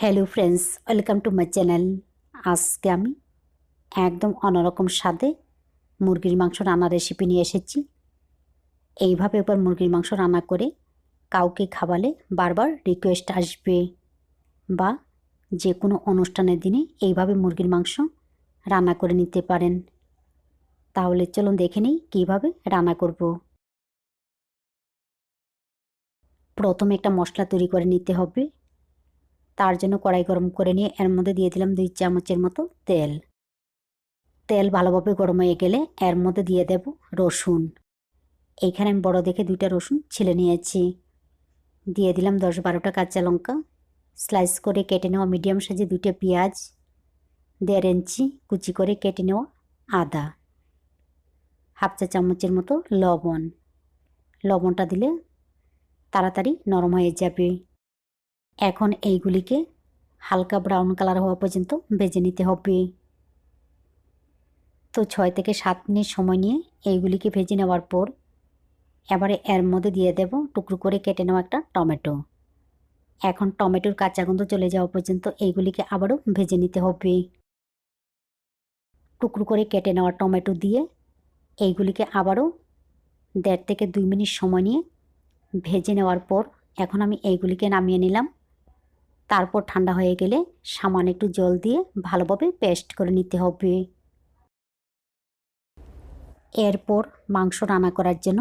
Hello friends welcome to my channel আজকে আমি একদম অন্যরকম স্বাদে মুরগির মাংস রান্নার রেসিপি নিয়ে এসেছি। এইভাবে এবার মুরগির মাংস রান্না করে কাউকে খাওয়ালে বারবার রিকোয়েস্ট আসবে বা যে কোনো অনুষ্ঠানের দিনে এইভাবে মুরগির মাংস রান্না করে নিতে পারেন। তাহলে চলুন দেখে নিই কীভাবে রান্না করব। প্রথমে একটা মশলা তৈরি করে নিতে হবে। তার জন্য কড়াই গরম করে নিয়ে এর মধ্যে দিয়ে দিলাম দুই চামচের মতো তেল। তেল ভালোভাবে গরম হয়ে গেলে এর মধ্যে দিয়ে দেব রসুন। এইখানে আমি বড় দেখে দুইটা রসুন ছিলে নিয়েছি। দিয়ে দিলাম দশ বারোটা কাঁচা লঙ্কা। স্লাইস করে কেটে নেওয়া মিডিয়াম সাইজে দুইটা পেঁয়াজ। দেড় ইঞ্চি কুচি করে কেটে নেওয়া আদা। হাফ চা চামচের মতো লবণ। লবণটা দিলে তাড়াতাড়ি নরম হয়ে যাবে। এখন এইগুলিকে হালকা ব্রাউন কালার হওয়া পর্যন্ত ভেজে নিতে হবে। তো ছয় থেকে সাত মিনিট সময় নিয়ে এইগুলিকে ভেজে নেওয়ার পর এবারে এর মধ্যে দিয়ে দেব টুকরো করে কেটে নেওয়া একটা টমেটো। এখন টমেটোর কাঁচা গন্ধ চলে যাওয়া পর্যন্ত এইগুলিকে আবারও ভেজে নিতে হবে। টুকরো করে কেটে নেওয়া টমেটো দিয়ে এইগুলিকে আবারও দেড় থেকে দুই মিনিট সময় নিয়ে ভেজে নেওয়ার পর এখন আমি এইগুলিকে নামিয়ে নিলাম। তারপর ঠান্ডা হয়ে গেলে সামান্য একটু জল দিয়ে ভালোভাবে পেস্ট করে নিতে হবে। এরপর মাংস রান্না করার জন্য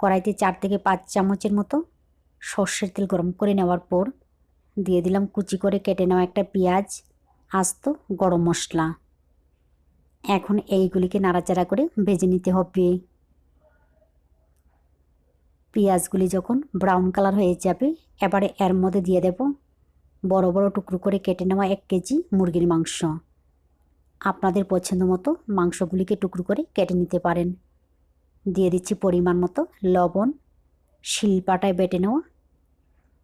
কড়াইতে চার থেকে পাঁচ চামচের মতো সর্ষের তেল গরম করে নেওয়ার পর দিয়ে দিলাম কুচি করে কেটে নেওয়া একটা পেঁয়াজ আস্ত গরম মশলা। এখন এইগুলিকে নাড়াচাড়া করে ভেজে নিতে হবে। পেঁয়াজগুলি যখন ব্রাউন কালার হয়ে যাবে, এবারে এর মধ্যে দিয়ে দেব বড় বড় টুকরো করে কেটে নেওয়া এক কেজি মুরগির মাংস। আপনাদের পছন্দ মতো মাংসগুলিকে টুকরো করে কেটে নিতে পারেন। দিয়ে দিচ্ছি পরিমাণ মতো লবণ, শিলপাটায় বেটে নেওয়া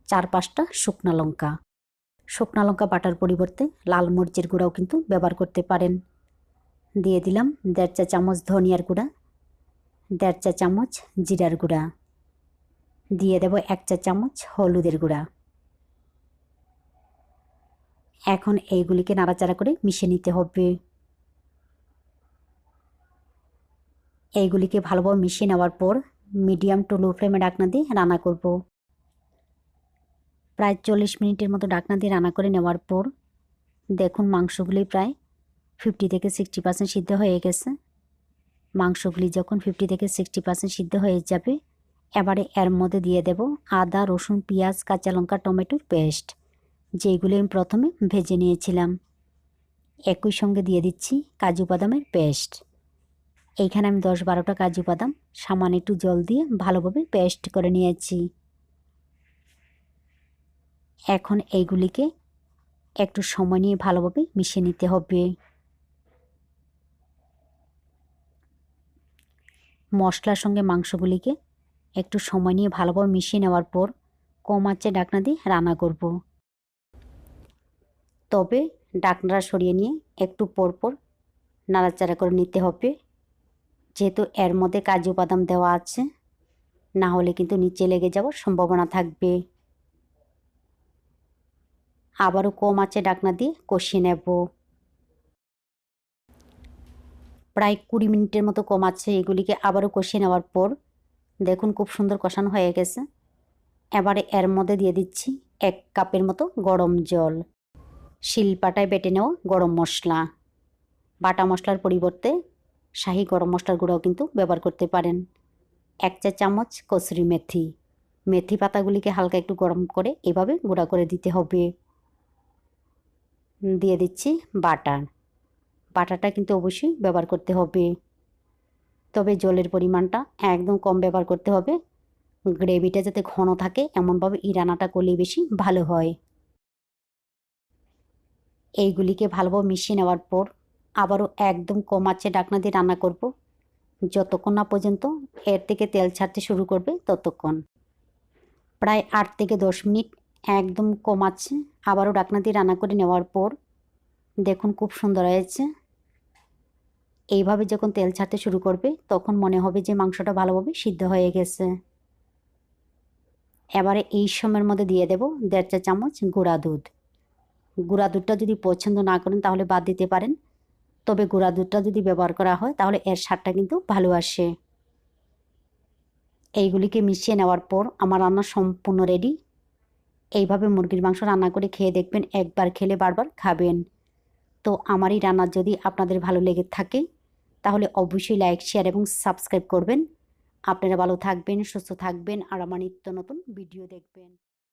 চার পাঁচটা শুকনা লঙ্কা। শুকনা লঙ্কা বাটার পরিবর্তে লাল মরিচের গুঁড়াও কিন্তু ব্যবহার করতে পারেন। দিয়ে দিলাম দেড় চা চামচ ধনিয়ার গুঁড়া, দেড় চা চামচ জিরার গুঁড়া। দিয়ে দেব এক চা চামচ হলুদের গুঁড়া। এখন এইগুলিকে নাড়াচাড়া করে মিশিয়ে নিতে হবে। এইগুলিকে ভালোভাবে মিশিয়ে নেওয়ার পর মিডিয়াম টু লো ফ্লেমে ডাকনা দিয়ে রান্না করব। প্রায় চল্লিশ মিনিটের মতো ডাকনা দিয়ে রান্না করে নেওয়ার পর দেখুন মাংসগুলি প্রায় ফিফটি থেকে সিক্সটি পার্সেন্ট সিদ্ধ হয়ে গেছে। মাংসগুলি যখন ফিফটি থেকে সিক্সটি পার্সেন্ট সিদ্ধ হয়ে যাবে, এবারে এর মধ্যে দিয়ে দেব আদা, রসুন, পেঁয়াজ, কাঁচা লঙ্কা, টমেটোর পেস্ট। যেগুলি আমি প্রথমে ভেজে নিয়েছিলাম। একই সঙ্গে দিয়ে দিচ্ছি কাজু বাদামের পেস্ট। এইখানে আমি দশ বারোটা কাজু বাদাম, সামান্য একটু জল দিয়ে ভালোভাবে পেস্ট করে নিয়েছি। এখন এইগুলিকে একটু সময় নিয়ে ভালোভাবে মিশিয়ে নিতে হবে। মশলার সঙ্গে মাংসগুলিকে একটু সময় নিয়ে ভালোভাবে মিশিয়ে নেওয়ার পর কম আঁচে ডাকনা দিয়ে রান্না করব। তবে ডাকনাটা সরিয়ে নিয়ে একটু পরপর নাড়াচাড়া করে নিতে হবে। যেহেতু এর মধ্যে কাজু বাদাম দেওয়া আছে, না হলে কিন্তু নিচে লেগে যাওয়ার সম্ভাবনা থাকবে। আবারও কম আছে ডাকনা দিয়ে কষিয়ে নেব। প্রায় কুড়ি মিনিটের মতো কম আছে এগুলিকে আবারও কষিয়ে নেওয়ার পর দেখুন খুব সুন্দর কষানো হয়ে গেছে। এবারে এর মধ্যে দিয়ে দিচ্ছি এক কাপের মতো গরম জল। শিলপাটায় বেটে নেওয়া গরম মশলা। বাটা মশলার পরিবর্তে শাহি গরম মশলার গুঁড়াও কিন্তু ব্যবহার করতে পারেন। এক চা চামচ কসুরি মেথি। মেথি পাতাগুলিকে হালকা একটু গরম করে এভাবে গুঁড়া করে দিতে হবে। দিয়ে দিচ্ছি বাটার বাটারটা কিন্তু অবশ্যই ব্যবহার করতে হবে। তবে জলের পরিমাণটা একদম কম ব্যবহার করতে হবে। গ্রেভিটা যাতে ঘন থাকে, এমনভাবে এই রান্নাটা করলেই বেশি ভালো হয়। এইগুলিকে ভালোভাবে মিশিয়ে নেওয়ার পর আবারও একদম কম আছে ডাকনা দিয়ে রান্না করব। যতক্ষণ না পর্যন্ত এর থেকে তেল ছাড়তে শুরু করবে ততক্ষণ। প্রায় আট থেকে দশ মিনিট একদম কম আছে আবারও ডাকনা দিয়ে রান্না করে নেওয়ার পর দেখুন খুব সুন্দর হয়েছে। এইভাবে যখন তেল ছাড়তে শুরু করবে তখন মনে হবে যে মাংসটা ভালোভাবে সিদ্ধ হয়ে গেছে। এবারে এই সময়ের মধ্যে দিয়ে দেব দেড় চা চামচ গুঁড়া দুধ। গুঁড়া দুধটা যদি পছন্দ না করেন তাহলে বাদ দিতে পারেন। তবে গুঁড়া দুধটা যদি ব্যবহার করা হয় তাহলে এর স্বাদটা কিন্তু ভালো আসে। এইগুলিকে মিশিয়ে নেওয়ার পর আমার রান্না সম্পূর্ণ রেডি এইভাবে মুরগির মাংস রান্না করে খেয়ে দেখবেন একবার খেলে বারবার খাবেন। তো আমার এই রান্না যদি আপনাদের ভালো লেগে থাকে তাহলে অবশ্যই লাইক শেয়ার এবং সাবস্ক্রাইব করবেন। আপনারা ভালো থাকবেন, সুস্থ থাকবেন আর আমার নিত্য নতুন ভিডিও দেখবেন।